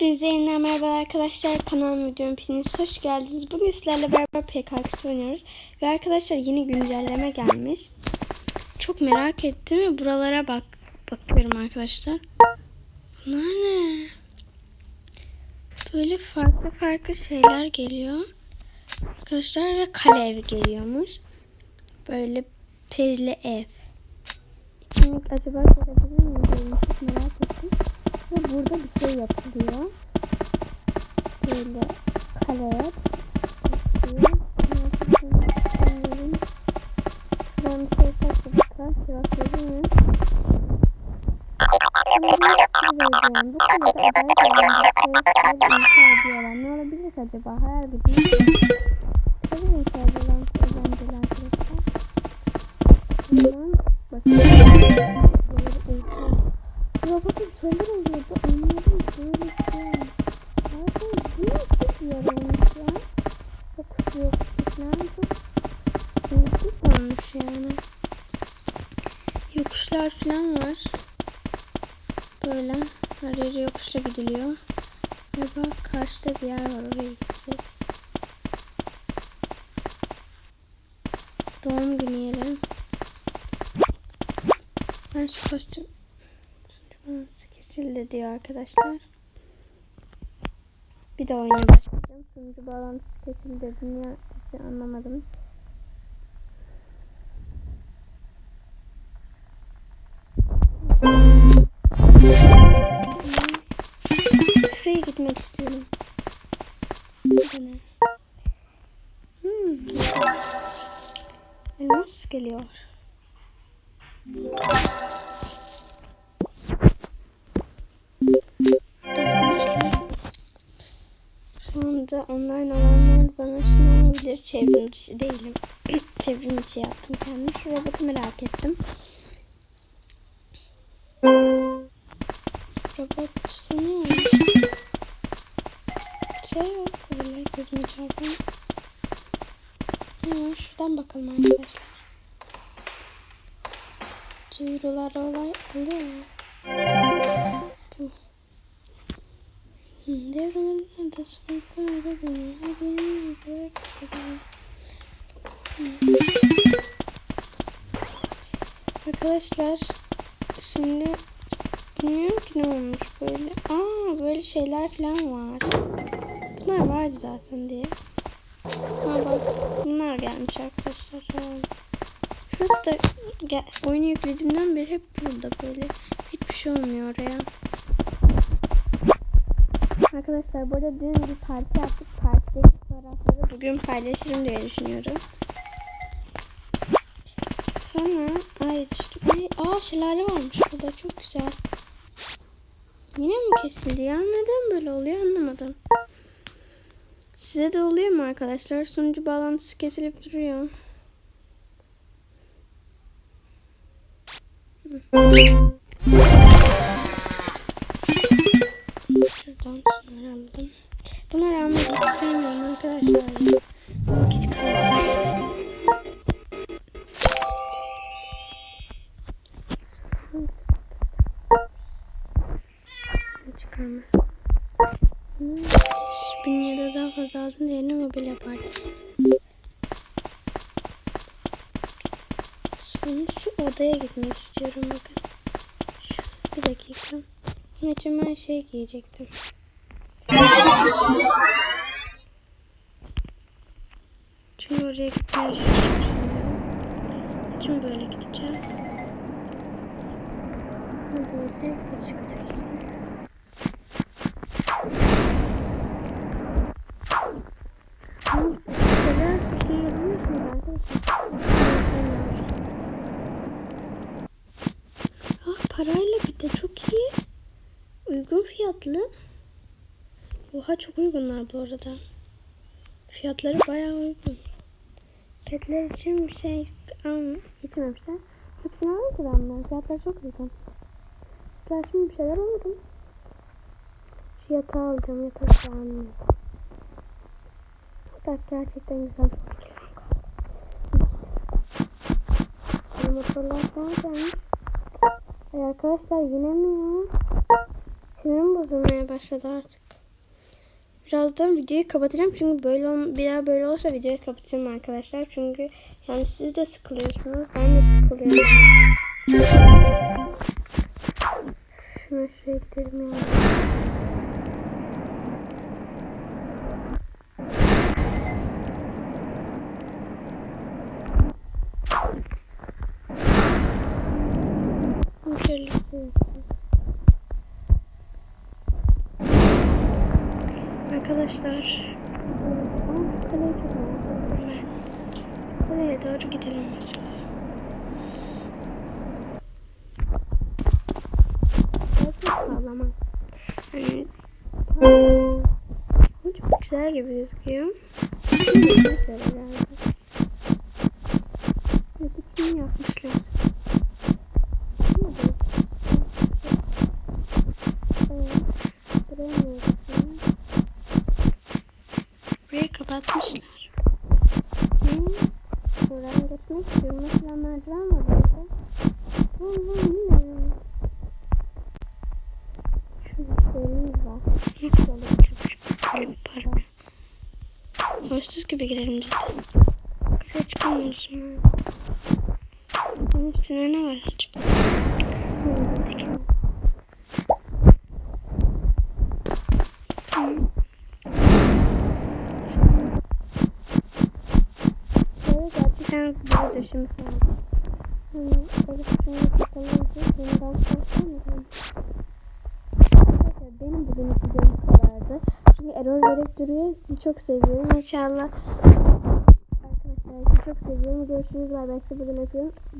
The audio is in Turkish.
Hepinize yeniden merhaba arkadaşlar. Kanalıma videom hepiniz hoş geldiniz. Bugün sizlerle beraber PKX oynuyoruz. Ve arkadaşlar yeni güncelleme gelmiş. Çok merak ettim ve buralara bak bakıyorum arkadaşlar. Bunlar ne? Böyle farklı farklı şeyler geliyor. Arkadaşlar ve kale evi geliyormuş. Böyle perili ev. İçimlik acaba görebilir miyim? Çok merak ettim. Ve burada bir şey yapılıyor. Böyle kaleye yapılıyor. Ben bir şey sakladıklar. Cevap verir mi? Bu kadar ediyorlar. Ne olabilir acaba? Hayal gücüm. Tabii inşa ediyorlar. Eğlenceli arkadaşlar. Bundan bakalım. Böyle eğitim. Ya bakın şeyler oluyordu anladım böyle şey. Zaten bu çok yararmış ya. Çok yok falan çok değişik olmuş yani. Yokuşlar falan var. Böyle her yere yokuşla gidiliyor. Bak karşıda bir yer var oraya gitsek. Doğum günü yeri. Ben şu kostüm kesildi diyor arkadaşlar. Bir de oyuna başlayacağım. Sunucu bağlantısı kesildi dedi, anlamadım. Şuraya gitmek istiyorum. Hmm. Elmas geliyor. Anda online olanlar bana şunu olabilir. Çevrim dışı değilim. Çevrim yaptım kendim. Şu robotu merak ettim. Robot olmuş? Şey yok böyle gözüme çarpan. Var? Şuradan bakalım arkadaşlar. Duyurular olay oluyor mu? Arkadaşlar şimdi bilmiyorum ki ne olmuş böyle. Aa böyle şeyler falan var. Bunlar vardı zaten diye. Aa bak bunlar gelmiş arkadaşlar. Şurası da oyunu yüklediğimden beri hep burada böyle. Hiçbir şey olmuyor oraya. Arkadaşlar burada dün bir parti yaptık. Partideki fotoğrafları bugün paylaşırım diye düşünüyorum. Sonra ay düştü. Ay, aa şelale varmış burada çok güzel. Yine mi kesildi ya? Neden böyle oluyor anlamadım. Size de oluyor mu arkadaşlar? Sunucu bağlantısı kesilip duruyor. Şuradan aldım. Bunları almayı hiç sevmiyorum arkadaşlar. ya. Vakit kaybı. Çıkarmaz. Bin lira daha fazla diğerine mobil yapardım. Sonra şu odaya gitmek istiyorum bakın. Bir dakika. Anneciğim ben şey giyecektim. Çünkü oraya gitmeye. Şimdi böyle gideceğim. Böyle kaçırırsın. Neyse, şeyler tutmayabiliyorsunuz arkadaşlar. Ah parayla bir de çok iyi. Uygun fiyatlı. Oha çok uygunlar bu arada. Fiyatları bayağı uygun. Petler için bir şey alma, gitmemişler. Hepsini aldım ki ben bunları. Fiyatları çok uygun. Sizler şimdi bir şeyler alırım. Şu yatağı alacağım. Yatak beğendim. Yatak gerçekten güzel. Motorlar falan. Ay arkadaşlar yine mi ya? Sinirim bozulmaya başladı artık. Birazdan videoyu kapatacağım çünkü böyle bir daha böyle olursa videoyu kapatacağım arkadaşlar. Çünkü yani siz de sıkılıyorsunuz. Ben de sıkılıyorum. Şuna şuraya gidelim. Şöyle koyayım. Arkadaşlar. Oraya doğru gidelim mesela. Sağlama. Hani çok güzel gibi gözüküyor. Kapatmışlar. Hmm. Buradan geçmek istiyorum. Mesela merdiven var orada. Allah'ım. Şurada deniz var. Nasıl? Böyle bir park. Hırsız gibi girelim zaten. Kısa çıkamıyoruz ya. Bunun üstüne ne var acaba? Hmm, Takalıydı. Bundan korkmuyorum. Arkadaşlar benim bugünlük videom bu kadardı. Çünkü error verip duruyor. Sizi çok seviyorum. İnşallah. Arkadaşlar sizi çok seviyorum. Görüşürüz. Bay bay. Sizi buradan öpüyorum. Bay